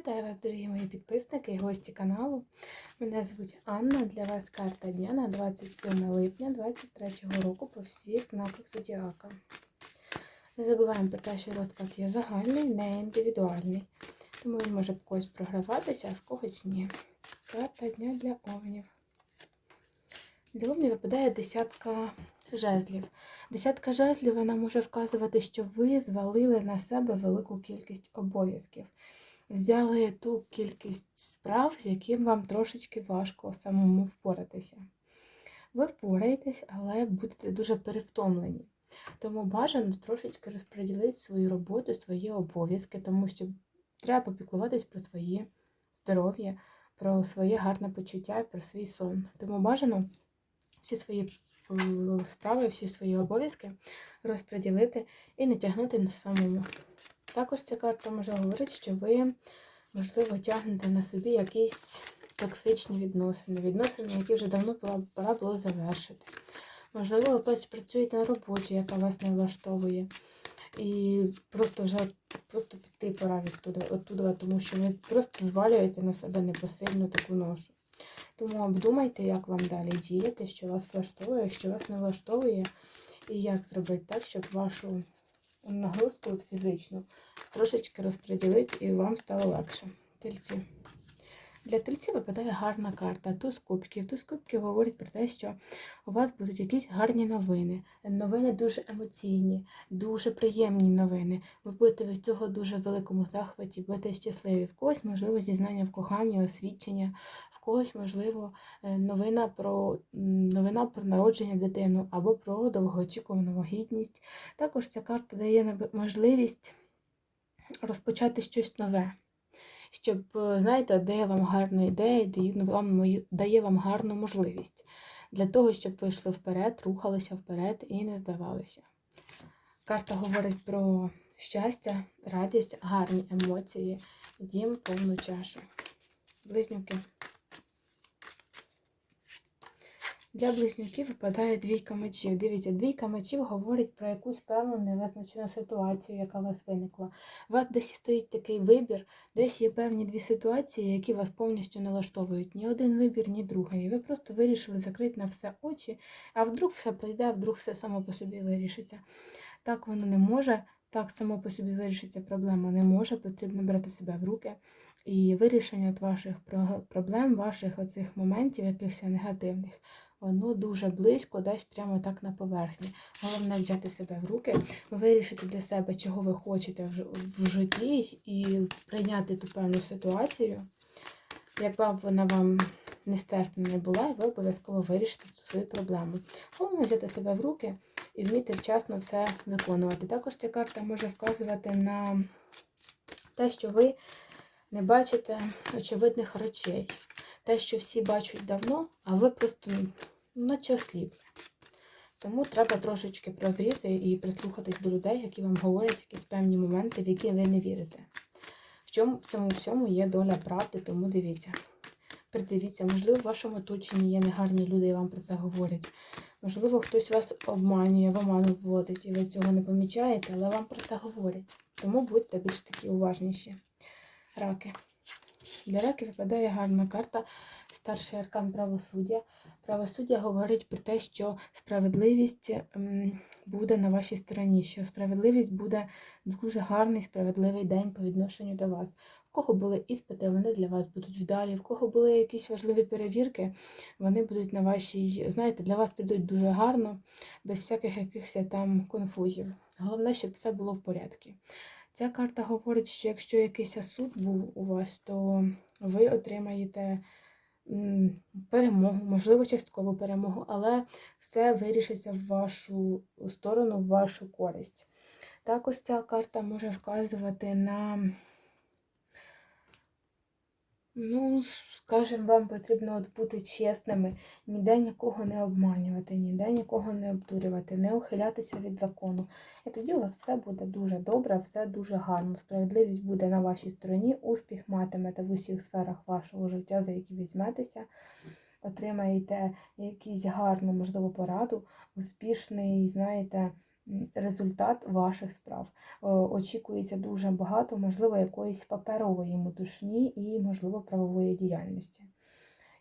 Вітаю вас, дорогі мої підписники і гості каналу. Мене звуть Анна. Для вас карта дня на 27 липня 2023 року по всіх знаках Зодіака. Не забуваємо про те, що розклад є загальний, не індивідуальний. Тому він може в когось програватися, а в когось ні. Карта дня для овнів. Для овнів випадає десятка жезлів. Десятка жезлів вона може вказувати, що ви звалили на себе велику кількість обов'язків взяли ту кількість справ, з яким вам трошечки важко самому впоратися. Ви впораєтесь, але будете дуже перевтомлені. Тому бажано трошечки розподілити свою роботу, свої обов'язки, тому що треба попіклуватись про своє здоров'я, про своє гарне почуття і про свій сон. Тому бажано всі свої е, справи, всі свої обов'язки розподілити і не тягнути на самому. Також ця карта може говорити, що ви, можливо, тягнете на собі якісь токсичні відносини, відносини, які вже давно пора було завершити. Можливо, ви працюєте на роботі, яка вас не влаштовує. І просто вже просто піти пора відтуди, оттуда, тому що ви просто звалюєте на себе непосильну таку ношу. Тому обдумайте, як вам далі діяти, що вас влаштовує, що вас не влаштовує, і як зробити так, щоб вашу нагрузку фізичну трошечки розподілити і вам стало легше. Тельці. Для тельців випадає гарна карта. Туз кубків. Туз кубків говорить про те, що у вас будуть якісь гарні новини. Новини дуже емоційні, дуже приємні новини. Ви будете від цього дуже великому захваті, будете щасливі. В когось, можливо, зізнання в коханні, освідчення, когось, можливо, е, новина про новина про народження дитину або про довгоочікувану вагітність. Також ця карта дає можливість розпочати щось нове щоб, е, знаєте, дає вам гарну ідею, дає вам, дає вам гарну можливість для того, щоб ви йшли вперед, рухалися вперед і не здавалися. Карта говорить про щастя, радість, гарні емоції, дім, повну чашу. Близнюки. Для близнюків випадає двійка мечів. Дивіться, двійка мечів говорить про якусь певну невизначену ситуацію, яка у вас виникла. У вас десь стоїть такий вибір, десь є певні дві ситуації, які вас повністю налаштовують. Ні один вибір, ні другий. Ви просто вирішили закрити на все очі, а вдруг все пройде, а вдруг все само по собі вирішиться. Так воно не може, так само по собі вирішиться проблема не може, потрібно брати себе в руки. І вирішення ваших проблем, ваших оцих моментів, якихось негативних воно дуже близько, десь прямо так на поверхні. Головне взяти себе в руки, вирішити для себе, чого ви хочете в житті, і прийняти ту певну ситуацію, яка б вона вам нестерпна не була, і ви обов'язково вирішите цю свою проблему. Головне взяти себе в руки і вміти вчасно все виконувати. Також ця карта може вказувати на те, що ви не бачите очевидних речей. Те, що всі бачать давно, а ви просто наче осліпли. Тому треба трошечки прозріти і прислухатись до людей, які вам говорять якісь певні моменти, в які ви не вірите. В чому в цьому всьому є доля правди, тому дивіться. Придивіться, можливо, в вашому оточенні є негарні люди і вам про це говорять. Можливо, хтось вас обманює, в оману вводить, і ви цього не помічаєте, але вам про це говорять. Тому будьте більш такі уважніші. Раки. Для раки випадає гарна карта, старший аркан правосуддя. Правосуддя говорить про те, що справедливість ем, буде на вашій стороні, що справедливість буде дуже гарний, справедливий день по відношенню до вас. В кого були іспити, вони для вас будуть вдалі, в кого були якісь важливі перевірки, вони будуть на вашій, знаєте, для вас підуть дуже гарно, без всяких якихось там конфузів. Головне, щоб все було в порядку. Ця карта говорить, що якщо якийсь суд був у вас, то ви отримаєте перемогу, можливо, часткову перемогу, але все вирішиться в вашу сторону, в вашу користь. Також ця карта може вказувати на Ну, скажімо, вам потрібно от бути чесними, ніде нікого не обманювати, ніде нікого не обдурювати, не ухилятися від закону. І тоді у вас все буде дуже добре, все дуже гарно. Справедливість буде на вашій стороні, успіх матимете в усіх сферах вашого життя, за які візьметеся. Отримаєте якусь гарну, можливо, пораду, успішний, знаєте, результат ваших справ. Очікується дуже багато, можливо, якоїсь паперової метушні і, можливо, правової діяльності.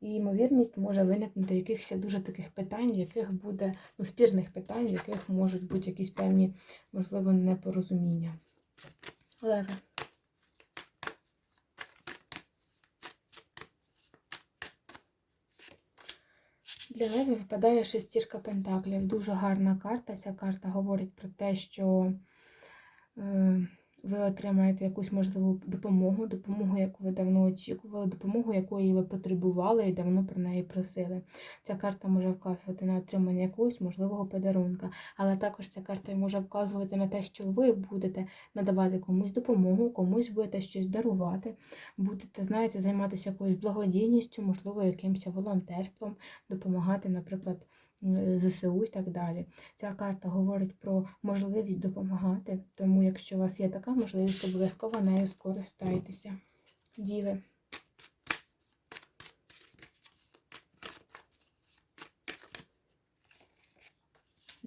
І ймовірність може виникнути якихось дуже таких питань, яких буде ну, спірних питань, в яких можуть бути якісь певні, можливо, непорозуміння. Леви. Для Леви випадає шестірка пентаклів. Дуже гарна карта. Ця карта говорить про те, що е, ви отримаєте якусь можливу допомогу, допомогу, яку ви давно очікували, допомогу, якої ви потребували і давно про неї просили. Ця карта може вказувати на отримання якогось можливого подарунка, але також ця карта може вказувати на те, що ви будете надавати комусь допомогу, комусь будете щось дарувати, будете, знаєте, займатися якоюсь благодійністю, можливо, якимось волонтерством, допомагати, наприклад. М, ЗСУ і так далі. Ця карта говорить про можливість допомагати, тому якщо у вас є така можливість, обов'язково нею скористайтеся. Діви.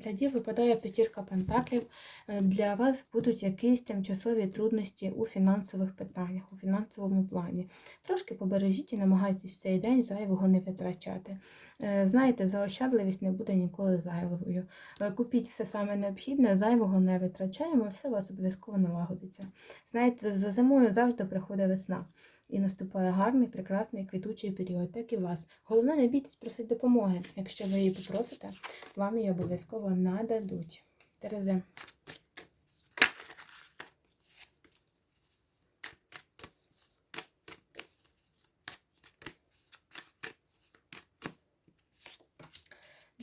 Для дів випадає п'ятірка пентаклів. Е, Для вас будуть якісь тимчасові трудності у фінансових питаннях, у фінансовому плані. Трошки побережіть і намагайтесь цей день зайвого не витрачати. Е, Знаєте, заощадливість не буде ніколи зайвою. Е, Купіть все саме необхідне, зайвого не витрачаємо, все у вас обов'язково налагодиться. Знаєте, за зимою завжди приходить весна. І наступає гарний, прекрасний квітучий період, так і вас. Головне, не бійтесь просити допомоги. Якщо ви її попросите, вам її обов'язково нададуть. Терезе.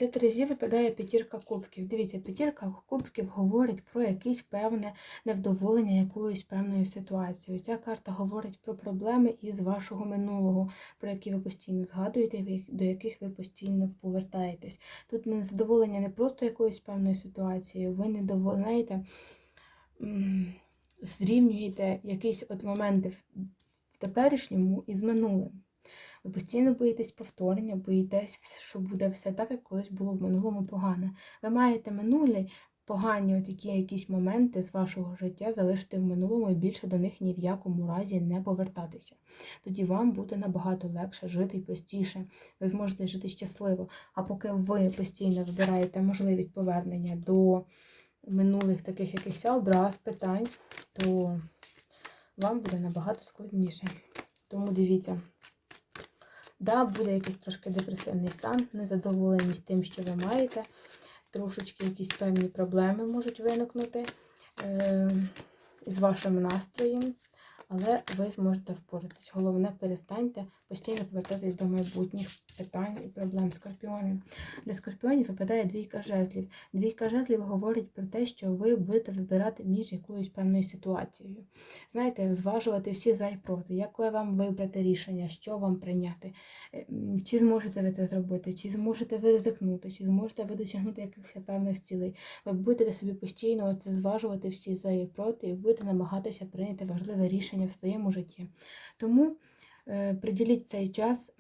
Для Терезі випадає п'ятірка кубків. Дивіться, п'ятірка кубків говорить про якесь певне невдоволення якоюсь певною ситуацією. Ця карта говорить про проблеми із вашого минулого, про які ви постійно згадуєте, до яких ви постійно повертаєтесь. Тут незадоволення не просто якоюсь певною ситуацією, ви не доволаєте, зрівнюєте якісь от моменти в в теперішньому із минулим. Ви постійно боїтесь повторення, боїтесь, що буде все так, як колись було в минулому погане. Ви маєте минулі погані такі якісь моменти з вашого життя залишити в минулому і більше до них ні в якому разі не повертатися. Тоді вам буде набагато легше жити і простіше. Ви зможете жити щасливо. А поки ви постійно вибираєте можливість повернення до минулих таких якихось образ, питань, то вам буде набагато складніше. Тому дивіться. Да, буде якийсь трошки депресивний стан, незадоволеність тим, що ви маєте. Трошечки якісь певні проблеми можуть виникнути е, з вашим настроєм, але ви зможете впоратись. Головне, перестаньте постійно повертатись до майбутніх питань і проблем скорпіонів. Для скорпіонів випадає двійка жезлів. Двійка жезлів говорить про те, що ви будете вибирати між якоюсь певною ситуацією. Знаєте, зважувати всі за і проти, яке вам вибрати рішення, що вам прийняти. Е, Чи зможете ви це зробити, чи зможете ви ризикнути, чи зможете ви досягнути якихось певних цілей. Ви будете собі постійно це зважувати всі за і проти, і будете намагатися прийняти важливе рішення в своєму житті. Тому приділіть цей час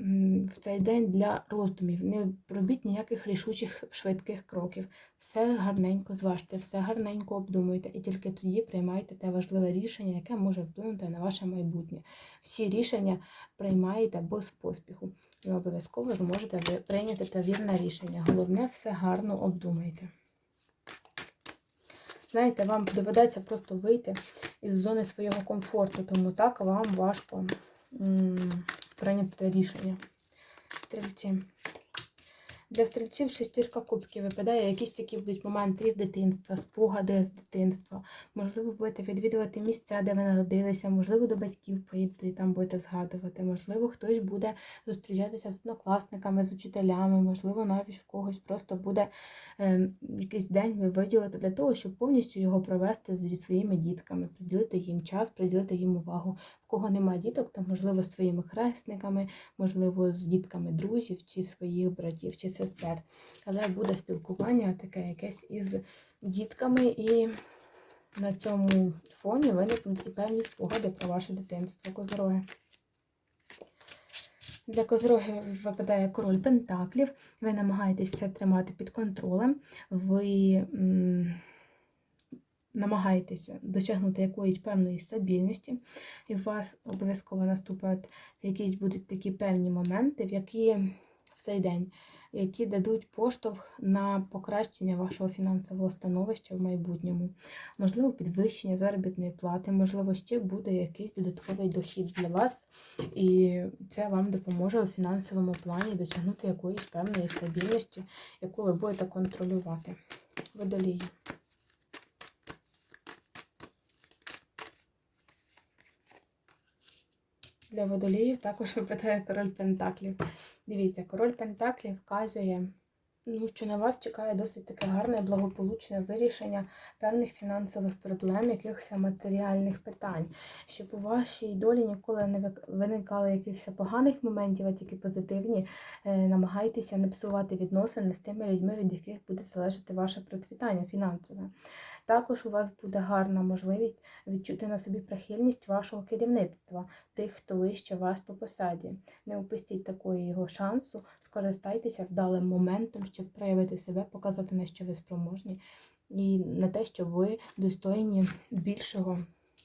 в цей день для роздумів. Не робіть ніяких рішучих швидких кроків. Все гарненько зважте, все гарненько обдумуйте, і тільки тоді приймайте те важливе рішення, яке може вплинути на ваше майбутнє. Всі рішення приймаєте без поспіху. І обов'язково зможете прийняти те вірне рішення. Головне, все гарно обдумайте. Знаєте, вам доведеться просто вийти із зони свого комфорту, тому так вам важко прийняти те рішення. Стрільці. Для стрільців шестірка кубків випадає якісь такі будуть моменти із дитинства, спогади з дитинства. Можливо, будете відвідувати місця, де ви народилися, можливо, до батьків поїдете і там будете згадувати. Можливо, хтось буде зустрічатися з однокласниками, з учителями, можливо, навіть в когось просто буде е, якийсь день ви виділите для того, щоб повністю його провести зі своїми дітками, приділити їм час, приділити їм увагу. В кого немає діток, то можливо з своїми хресниками, можливо, з дітками друзів чи своїх братів чи сестер. Але буде спілкування таке якесь із дітками, і на цьому фоні виникнуть і певні спогади про ваше дитинство, козороги. Для козорогів випадає король пентаклів. Ви намагаєтесь все тримати під контролем. Ви намагаєтеся досягнути якоїсь певної стабільності, і у вас обов'язково наступають якісь будуть такі певні моменти, в які в цей день, які дадуть поштовх на покращення вашого фінансового становища в майбутньому, можливо, підвищення заробітної плати, можливо, ще буде якийсь додатковий дохід для вас, і це вам допоможе у фінансовому плані досягнути якоїсь певної стабільності, яку ви будете контролювати. Водолії. Для водоліїв також випадає король Пентаклів. Дивіться, король Пентаклів вказує, ну, що на вас чекає досить таке гарне, благополучне вирішення певних фінансових проблем, якихось матеріальних питань, щоб у вашій долі ніколи не виникало якихось поганих моментів, а тільки позитивні. Е, Намагайтеся не псувати відносини з тими людьми, від яких буде залежати ваше процвітання фінансове. Також у вас буде гарна можливість відчути на собі прихильність вашого керівництва, тих, хто вище вас по посаді. Не упустіть такої його шансу, скористайтеся вдалим моментом, щоб проявити себе, показати на що ви спроможні, і на те, що ви достойні більшого,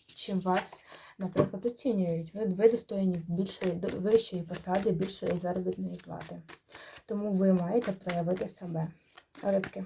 чим вас, наприклад, оцінюють. Ви, достойні більшої вищої посади, більшої заробітної плати. Тому ви маєте проявити себе. Рибки.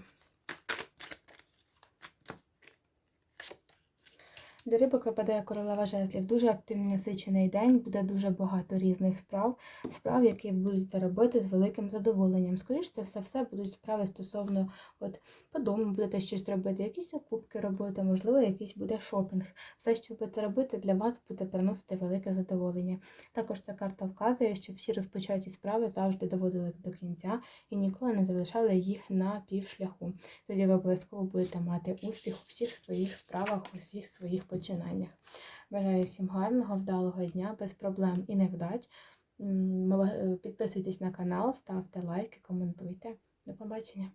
До рибок випадає королева жезлів. Дуже активний насичений день, буде дуже багато різних справ, справ, які ви будете робити з великим задоволенням. Скоріше це все, все будуть справи стосовно от по дому будете щось робити, якісь закупки робити, можливо, якийсь буде шопінг. Все, що будете робити, для вас буде приносити велике задоволення. Також ця карта вказує, що всі розпочаті справи завжди доводили до кінця і ніколи не залишали їх на півшляху. Тоді ви обов'язково будете мати успіх у всіх своїх справах, у всіх своїх починаннях. Бажаю всім гарного, вдалого дня, без проблем і невдач. Підписуйтесь на канал, ставте лайки, коментуйте. До побачення!